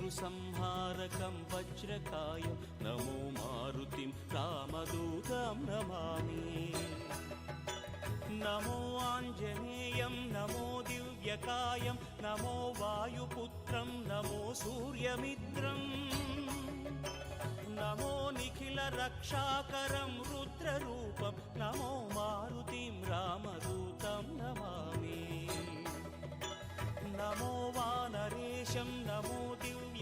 శత్రుసంహారకం వజ్రకాయం నమో మారుతిం రామదూతం నమామి నమో ఆంజనేయం నమో దివ్యకాయం నమో వాయుపుత్రం నమో సూర్యమిత్రం నమో నిఖిల రక్షాకరం రుద్రరూపం నమో మారుతిం రామదూతం నమామి నమో వానరేశం నమో దివ్యభాసం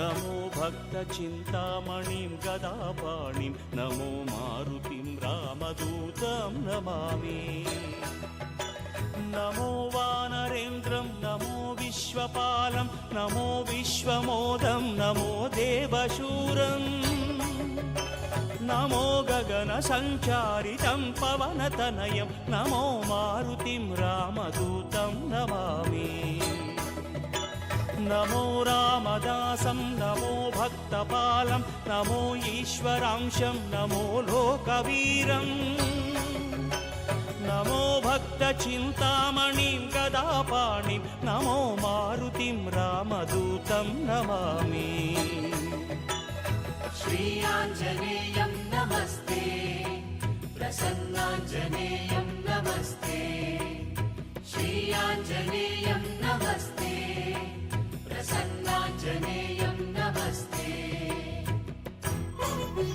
నమో భక్త చింతామణిం గదాపాణిం నమో మారుతిం రామదూతం నమామి నమో వానరేంద్రం నమో విశ్వపాలం నమో విశ్వమోదం నమో దేవశూరం నమో గగన సంచారితం పవనతనయం నమో మారుతిం రామదూతం నమామి నమో व्यासं नमो भक्तपालं, नमो ईश्वरांशं नमो लोकवीरम् नमो भक्तचिन्तामणिं, गदापाणिं, नमो मारुतिं, रामदूतं नमामि। श्रीयाञ्जनेयं नमस्ते, प्रसन्नाञ्जनेयं नमस्ते। श्रीयाञ्जनेयं नमस्ते, प्रसन्नाञ्जनेय నమో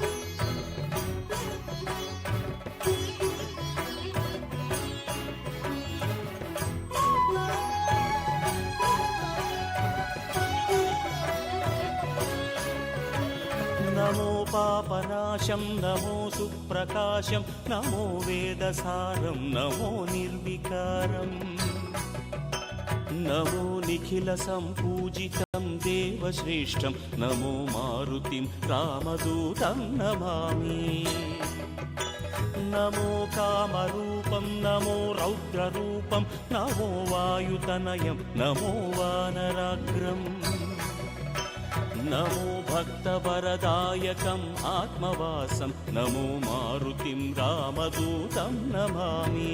పాపనాశం నమో సుప్రకాశం నమో వేదసారం నమో నిర్వికారం. నమో నిఖిల సంపూజితం దేవశ్రేష్టం నమో మారుతిం రామదూతం నమామి నమో కామరూపం నమో రౌద్రరూపం నమో వాయుతనయం నమో వానరాగ్రం నమో భక్తవరదాయకం ఆత్మవాసం నమో మారుతిం రామదూతం నమామి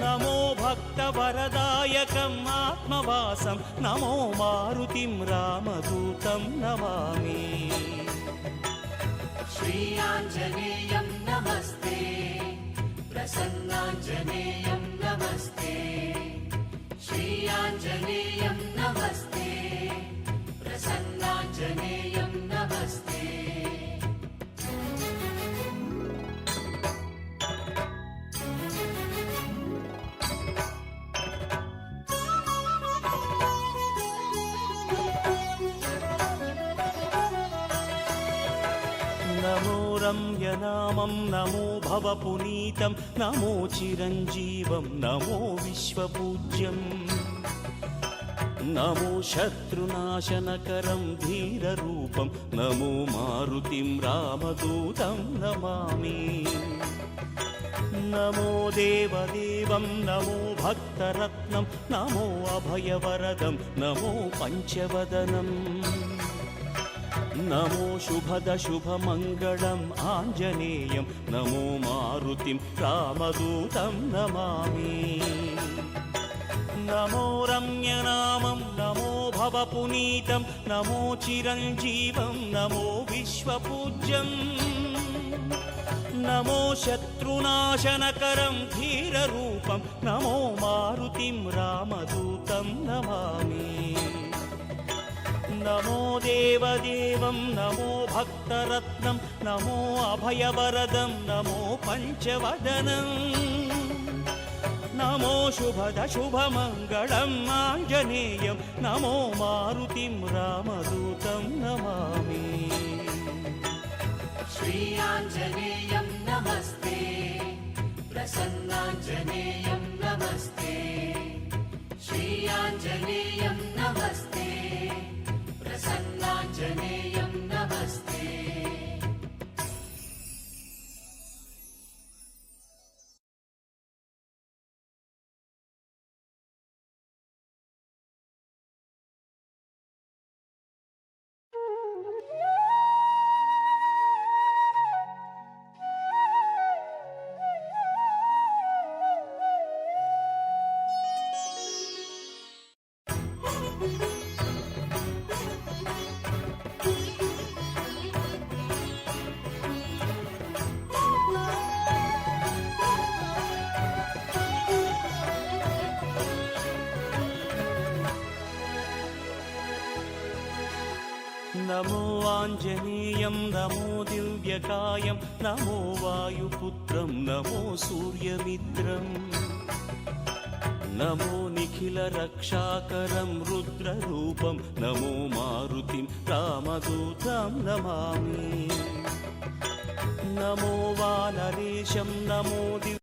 నమో భక్తవరదాయకం ఆత్మవాసం నమో మారుతిం రామదూతం నమామి श्रीयाञ्जनेयं नमस्ते प्रसन्नाञ्जनेयं नमस्ते श्रीयाञ्जनेयं नमस्ते నమో రమ్యనామం నమో భవపునీతం నమో చిరంజీవం నమో విశ్వపూజ్యం నమో శత్రునాశనకరం ధీరరూపం నమో మారుతిం రామదూతం నమామి నమో దేవదేవం నమో భక్తరత్నం నమో అభయవరదం నమో పంచవదనం నమో శుభద శుభమంగళం ఆంజనేయం. నమో మారుతిం రామదూతం నమామి. నమో రమ్యనామం నమో భవపునీతం నమో చిరంజీవం నమో విశ్వపూజ్యం. నమో శత్రునాశనకరం ధీరరూపం నమో మారుతిం రామదూతం नमो देवदेवं नमो भक्तरत्नं नमो अभयवरदं नमो पञ्चवदनं नमो शुभदशुभमङ्गलम् आञ्जनेयं नमो मारुतिं रामदूतं नमामि श्रीयाञ्जनेयं नमस्ते प्रसन्नाञ्जनेयं नमस्ते श्रीयाञ्जनेयं नमस्ते प्रसन्नाञ्जनेयं నమో ఆంజనేయం నమో దివ్యకాయం నమో వాయుపుత్రం నమో సూర్యమిత్రం నమో నిఖిల రక్షాకరం రుద్రరూపం నమో మారుతిం రామదూతం నమామి నమో వానరేశం నమో దివ్